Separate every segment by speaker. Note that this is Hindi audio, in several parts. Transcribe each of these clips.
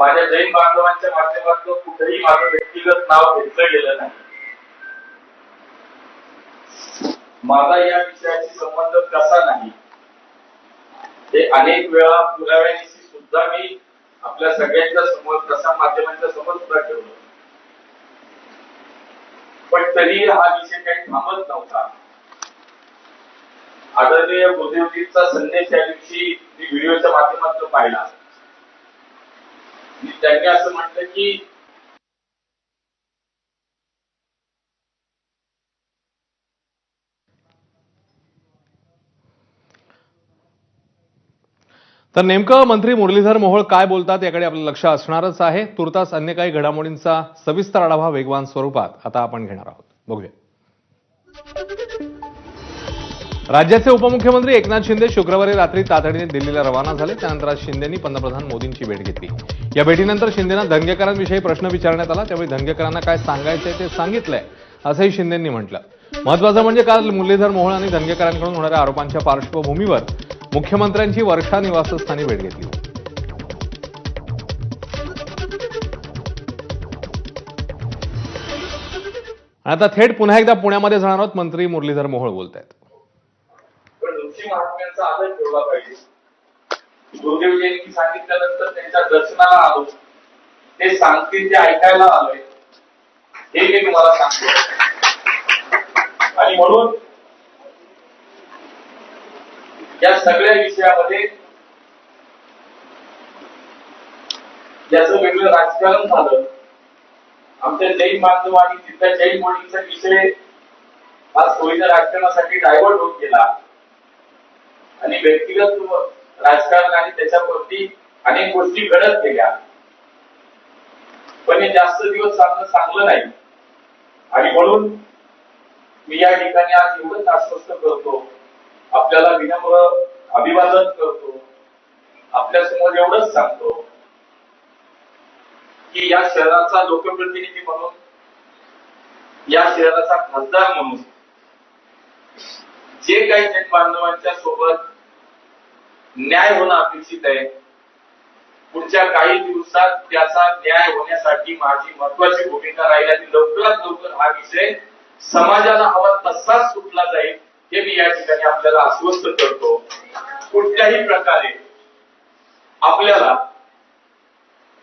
Speaker 1: माझ्या जैन बांधवांच्या माध्यमातून कुठेही माझं व्यक्तिगत नाव घेतलं गेलं नाही. माझा या विषयाशी संबंध कसा नाही? हे अनेक वेळा पुराव्यानिशी सुद्धा मी आपल्या सगळ्यांच्या समोर तसा माध्यमांच्या समोर सुद्धा ठेवलं पण तरी हा विषय काही थांबत नव्हता. आदरणीय गुरुदेवजींचा संदेश त्या दिवशी मी व्हिडिओच्या माध्यमातून पाहिला. त्यांनी असं म्हटलं की
Speaker 2: तर नेमकं मंत्री मुरलीधर मोहोळ काय बोलतात याकडे आपलं लक्ष असणारच आहे. तुर्तास अन्य काही घडामोडींचा सविस्तर आढावा वेगवान स्वरूपात आता आपण घेणार आहोत. बघूया. राज्याचे उपमुख्यमंत्री एकनाथ शिंदे शुक्रवारी रात्री तातडीने दिल्लीला रवाना झाले. त्यानंतर आज शिंदेनी पंतप्रधान मोदींची भेट घेतली. या भेटीनंतर शिंदेना धनगेकरांविषयी प्रश्न विचारण्यात आला. त्यावेळी धनगेकरांना काय सांगायचंय ते सांगितलंय असंही शिंदेंनी म्हटलं. महत्वाचं म्हणजे काल मुरलीधर मोहोळ आणि धनगेकरांकडून होणाऱ्या आरोपांच्या पार्श्वभूमीवर मुख्यमंत्र्यांची वर्षा निवासस्थानी भेट घेतली. आता थेट पुन्हा एकदा पुण्यामध्ये जाणार आहोत. मंत्री मुरलीधर मोहोळ बोलत आहेत
Speaker 1: पण ऋषी महात्म्यांचा आदर ठेवला पाहिजे. गुरुदेवजींनी सांगितल्यानंतर त्यांच्या दर्शनाला आलो. ते सांगतील ते ऐकायला आलोय. हे मी तुम्हाला सांगतो. आणि म्हणून या सगळ्या विषयामध्ये ज्याच वेगळं राजकारण झालं आमच्या जैन बांधव आणि तिथल्या जैन मोडीचा विषय हा सोयीच्या राजकारणासाठी डायव्हर्ट होत गेला. आणि व्यक्तिगत राजकारण आणि त्याच्यावरती अनेक गोष्टी घडत गेल्या. पण हे जास्त दिवस चालणं चांगलं नाही. आणि म्हणून मी या ठिकाणी आज एवढंच आश्वस्त करतो. आपल्याला विनम्र अभिवादन करतो. आपल्यासमोर एवढंच सांगतो की या शहराचा लोकप्रतिनिधी म्हणून या शहराचा खासदार म्हणून जे काही जन बांधवांच्या सोबत न्याय होणं अपेक्षित आहे पुढच्या काही दिवसात त्याचा न्याय होण्यासाठी माझी महत्वाची भूमिका राहील आणि लवकरात लवकर हा विषय समाजाला हवा तसाच सुटला जाईल हे मी या ठिकाणी आपल्याला आश्वस्त करतो. कुठल्याही प्रकारे आपल्याला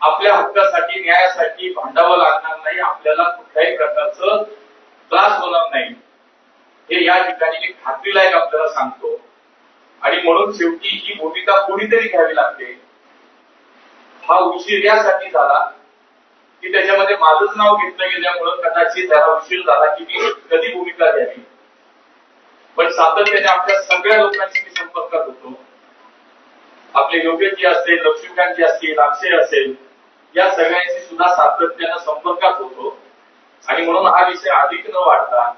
Speaker 1: आपल्या हक्कासाठी न्यायासाठी भांडावं लागणार नाही आपल्याला कुठल्याही प्रकारचं त्रास होणार नाही. हे या ठिकाणी मी खात्रीलायक आपल्याला सांगतो. आणि म्हणून शेवटी ही भूमिका कोणीतरी घ्यावी लागते. हा उशीर यासाठी झाला की त्याच्यामध्ये माझंच नाव घेतलं गेल्यामुळं कदाचित त्याला उशीर झाला की मी कधी भूमिका घ्यावी. पण सातत्याने आपल्या सगळ्या लोकांशी मी संपर्कात होतो. आपले योग्यजी असेल लक्ष्मीकांतजी असतील अक्षय असेल या सगळ्यांशी सुद्धा सातत्यानं संपर्कात होतो. आणि म्हणून हा विषय अधिक न वाढता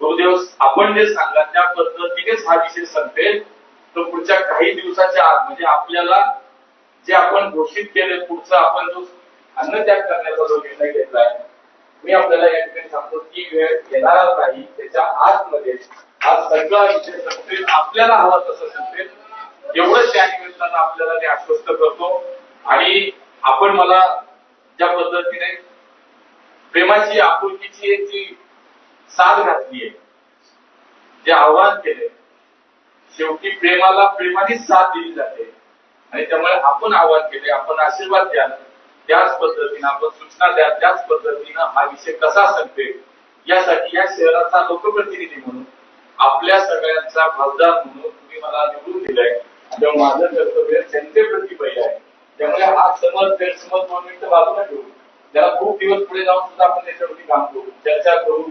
Speaker 1: गुरुदेव आपण जे सांगा त्या पद्धतीनेच हा विषय संपेल तर पुढच्या काही दिवसाच्या आत म्हणजे आपल्याला जे आपण घोषित केले पुढचा आपण जो अन्नत्याग करण्याचा जो निर्णय घेतलाय मी आपल्याला या ठिकाणी सांगतो की वेळ येणार नाही. त्याच्या आतमध्ये हा सगळा विषय संपेल आपल्याला हवा तसं संपेल. एवढंच त्या निमित्तानं आपल्याला ते आश्वस्त करतो. आणि आपण मला ज्या पद्धतीने प्रेमाची आपुलकीची एक जी साथ घातली आहे. जे आव्हान केले. शेवटी प्रेमाला प्रेमानेच साथ दिली जाते. आणि त्यामुळे आपण आव्हान केले आपण आशीर्वाद द्याल त्याच पद्धतीनं आपण सूचना द्या. त्याच पद्धतीनं हा विषय कसा संपेल? यासाठी या शहराचा लोकप्रतिनिधी म्हणून आपल्या सगळ्यांचा खासदार म्हणून तुम्ही मला निवडून दिलंय. तेव्हा माझं कर्तव्य जनतेप्रती पहिलं आहे. त्यामुळे हा समज गैरसमज दोन मिनिटं बाजूला ठेवू. त्याला खूप दिवस पुढे जाऊन सुद्धा आपण त्याच्यावरती काम करू. चर्चा करू.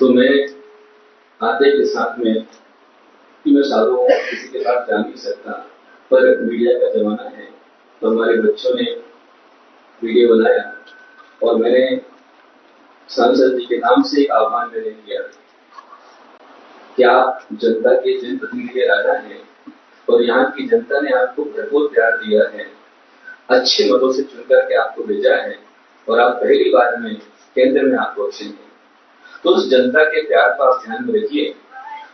Speaker 1: मैं
Speaker 3: आते के साथ में कि मैं हूँ किसी के साथ जा नहीं सकता, पर मीडिया का जमाना है तो हमारे बच्चों ने वीडियो बनाया और मैंने सांसद जी के नाम से एक आह्वान मैंने किया। कि आप जनता के जनप्रतिनिधि राजा हैं और यहाँ की जनता ने आपको भरपूर प्यार दिया है? अच्छे मतों से चुन करके आपको भेजा है और आप पहली बार में केंद्र में आप पहुँचेंगे तो उस जनता के प्यार आप ध्यान में रखिए।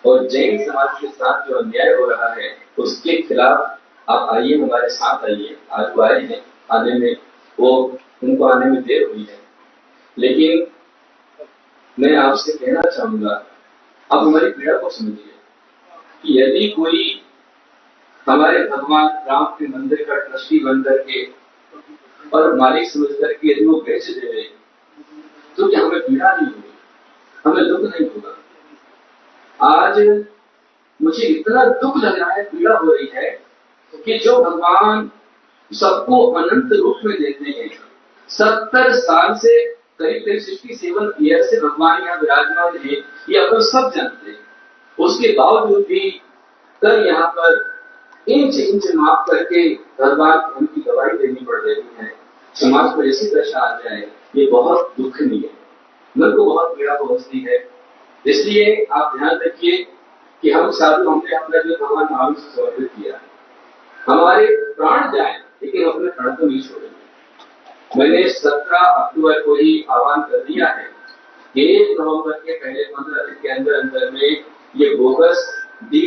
Speaker 3: और जैन समाज के साथ जो अन्याय हो रहा है, उसके खिलाफ आप आइए, हमारे साथ आइए। आज वो आए हैं, आने में, वो उनको आने में देर हुई है। लेकिन मैं आपसे कहना चाहूँगा, आप हमारी पीड़ा को समझिए कि यदि कोई हमारे भगवान राम के मंदिर का ट्रस्टी बन करके और मालिक समझ करके यदि वो बेच दे रहे तो क्या हमें पीड़ा नहीं होगी? हमें दुख नहीं होगा आज मुझे इतना दुख लग रहा है, पीड़ा हो रही है, कि जो भगवान सबको अनंत रूप में देते हैं, सत्तर साल से करीब करीब सिक्सटी सेवन ईयर से भगवान यहाँ विराजमान है, ये अपन सब जानते हैं। उसके बावजूद भी कल यहाँ पर इंच इंच माफ़ करके भगवान को उनकी दवाई देनी पड़ रही है। समाज पर ऐसी दशा आ जाए, ये बहुत दुखनीय है। मन को बहुत पीड़ा पहुँचती है। इसलिए आप ध्यान रखिए कि हम साधु हमने अपना जो भगवान नाम से समर्पित किया हमारे प्राण जाए, लेकिन अपने प्राण को नहीं छोड़ेंगे। मैंने सत्रह अक्टूबर को ही आह्वान कर दिया है एक नवंबर के पहले पंद्रह दिन के अंदर अंदर में ये बोगस डी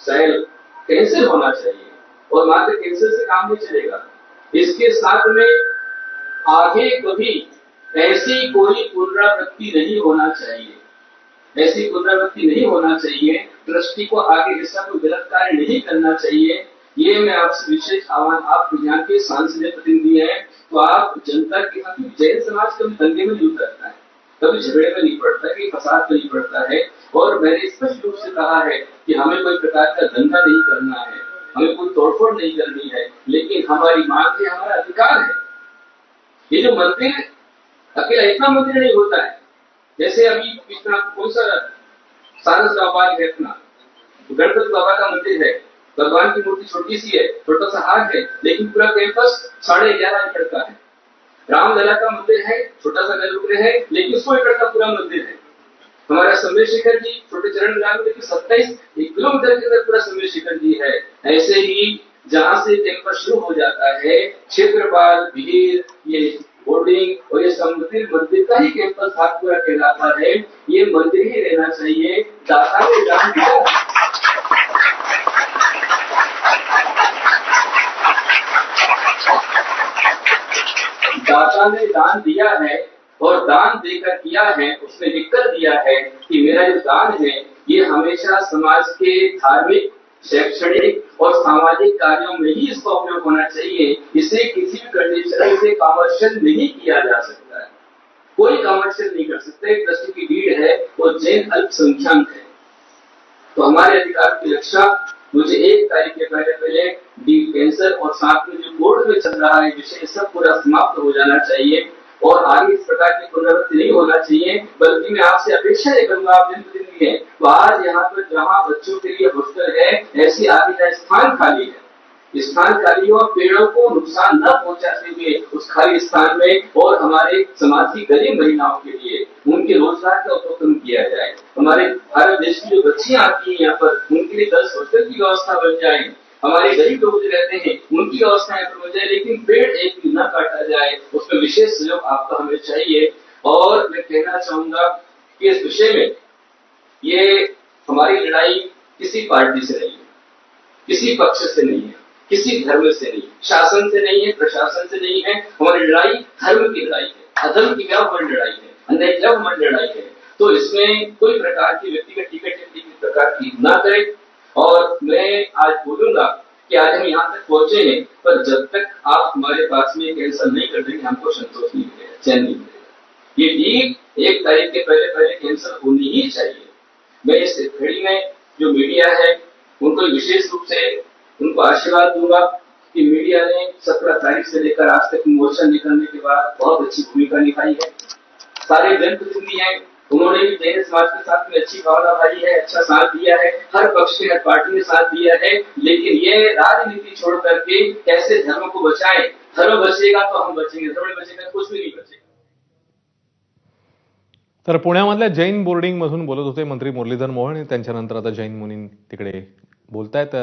Speaker 3: सेल कैंसिल होना चाहिए और मात्र कैंसर से काम नहीं चलेगा। इसके साथ में आगे कभी ऐसी कोई पुनरावृत्ति नहीं होना चाहिए। ऐसी पुनरावृत्ति नहीं होना चाहिए। दृष्टि को आगे ऐसा कोई गलत कार्य नहीं करना चाहिए, ये मैं आपसे विशेष आह्वान आप ध्यान के सांसदीय प्रतिनिधि है तो आप जनता के साथ जैन समाज कभी दंगे में नहीं उतरता है। कभी झगड़े में नहीं पड़ता है फसाद में नहीं पड़ता है। और मैंने स्पष्ट रूप से कहा है कि हमें कोई प्रकार का धंधा नहीं करना है, हमें कोई तोड़फोड़ नहीं करनी है, लेकिन हमारी मांग है, हमारा अधिकार है। ये जो मंदिर अकेला इतना मंदिर नहीं होता है। जैसे अभी इतना कौन सा सारस बाबा है अपना गणपति बाबा का मंदिर है, भगवान की मूर्ति छोटी सी है, छोटा सा हाथ है, लेकिन पूरा कैंपस साढ़े ग्यारह एकड़ का है। रामलला का मंदिर है, छोटा सा गर्भगृह है, लेकिन सौ एकड़ का पूरा मंदिर है। हमारा समय शिखर जी छोटे चरण ग्राम लेकिन सत्ताईस किलोमीटर के अंदर पूरा समय शिखर जी है। ऐसे ही जहाँ से कैंपस शुरू हो जाता है, क्षेत्रपाल, भीड़, ये बोर्डिंग और ये मंदिर मंदिर का ही कैंपस भाग पूरा कहलाता है ये मंदिर ही रहना चाहिए। दाता ने दान दिया। दाता ने दान दिया है और दान देकर किया है, उसने लिखकर दिया है कि मेरा जो दान है, ये हमेशा समाज के धार्मिक शैक्षणिक और सामाजिक कार्यों में ही इसका उपयोग होना चाहिए। इसे किसी भी कंडीशन से कॉमर्शियल नहीं किया जा सकता है। कोई कॉमर्शियल नहीं कर सकता। दृष्टि की भीड़ है वो जैन अल्पसंख्यक है। तो हमारे अधिकार की रक्षा, मुझे एक तारीख के पहले पहले डी कैंसर और साथ में जो कोर्ट में चल रहा है, विषय सब पूरा समाप्त हो जाना चाहिए और आगे इस प्रकार की पुनरावृत्ति नहीं होना चाहिए, बल्कि मैं आपसे अपेक्षा ये करूँगा, आप जनप्रतिनिधि है आज यहाँ पर जहाँ बच्चों के लिए हॉस्टल है, ऐसी आगे का स्थान खाली है। स्थान खाली हो पेड़ों को नुकसान न पहुंचाते हुए उस खाली स्थान में और हमारे समाज की गरीब महिलाओं के लिए उनके रोज़गार का उत्पन्न किया जाए। हमारे भारत देश की जो बच्चियाँ आती हैं यहाँ पर, उनके लिए दस हॉस्टल की व्यवस्था बन जाए। हमारे गरीब लोग जो रहते हैं, उनकी व्यवस्था यहाँ पर बन जाए, लेकिन पेड़ एक भी न काटा जाए उसमें विशेष सहयोग आपका हमें चाहिए। और मैं कहना चाहूँगा कि इस विषय में ये हमारी लड़ाई किसी पार्टी से नहीं है, किसी पक्ष से नहीं है, किसी धर्म से नहीं है, शासन से नहीं है, प्रशासन से नहीं है, हमारी लड़ाई धर्म की लड़ाई है, अधर्म की क्या हमारी लड़ाई है अन्याय की हमारी लड़ाई है। तो इसमें कोई प्रकार की व्यक्तिगत टिकट किसी प्रकार की ना करे। और मैं आज बोलूँगा कि आज हम यहाँ तक पहुँचे हैं, पर जब तक आप हमारे पास में कैंसिल नहीं कर देंगे, हमको संतोष नहीं मिलेगा चैन नहीं मिलेगा ये डील एक तारीख के पहले पहले कैंसिल होनी ही चाहिए। मैं इस घड़ी में जो मीडिया है, उनको विशेष रूप से उनको आशीर्वाद दूँगा कि मीडिया ने सत्रह तारीख से लेकर आज तक मोर्चा निकलने के बाद बहुत अच्छी भूमिका निभाई है। सारे जनप्रतिनिधि है, उन्होंने भी जैन समाज के साथ में अच्छी भावना भाई है अच्छा साथ दिया है, हर पक्ष के, हर पार्टी ने साथ दिया है, लेकिन ये राजनीति छोड़ करके कैसे धर्म को बचाए? धर्म बचेगा तो हम बचेंगे, धर्म बचेगा, कुछ भी नहीं बचेगा।
Speaker 2: तर पुण्यामधल्या जैन बोर्डिंगमधून बोलत होते मंत्री मुरलीधर मोहन त्यांच्यानंतर आता जैन मुनी तिकडे बोलतायत.